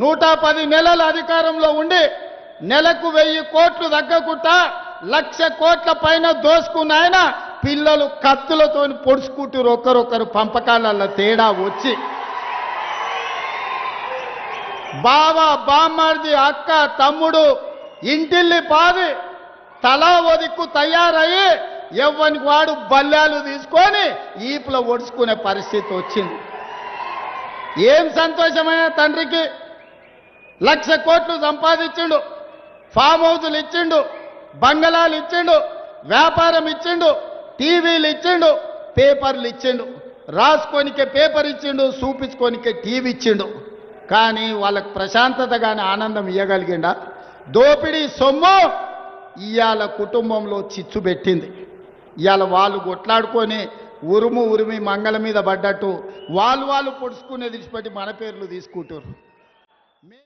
నూట పది నెలల అధికారంలో ఉండి నెలకు వెయ్యి కోట్లు తగ్గకుండా లక్ష కోట్ల పైన దోసుకున్న ఆయన పిల్లలు కత్తులతో పొడుచుకుంటారు ఒకరొకరు పంపకాలలో తేడా వచ్చి. బావ బామ్మర్ది అక్క తమ్ముడు ఇంటిల్లి పాది తలా ఒదిక్కు తయారయ్యి ఎవ్వనికి వాడు బల్లాలు తీసుకొని ఈపులో ఒడుచుకునే పరిస్థితి వచ్చింది. ఏం సంతోషమైన తండ్రికి లక్ష కోట్లు సంపాదించిండు. ఫామ్ హౌసులు ఇచ్చిండు. బంగళాలు ఇచ్చిండు. వ్యాపారం ఇచ్చిండు. టీవీలు ఇచ్చిండు. పేపర్లు ఇచ్చిండు. రాసుకోనికే పేపర్ ఇచ్చిండు చూపించుకోనికే టీవీ ఇచ్చిండు. కానీ వాళ్ళకు ప్రశాంతత కానీ ఆనందం ఇవ్వగలిగిండా దోపిడీ సొమ్ము ఇవాళ కుటుంబంలో చిచ్చు పెట్టింది. ఇవాళ వాళ్ళు కొట్లాడుకొని ఉరుము ఉరిమి మంగళ మీద పడ్డట్టు వాళ్ళు వాళ్ళు పొడుచుకునే విడిచిపెట్టి మన పేర్లు తీసుకుంటారు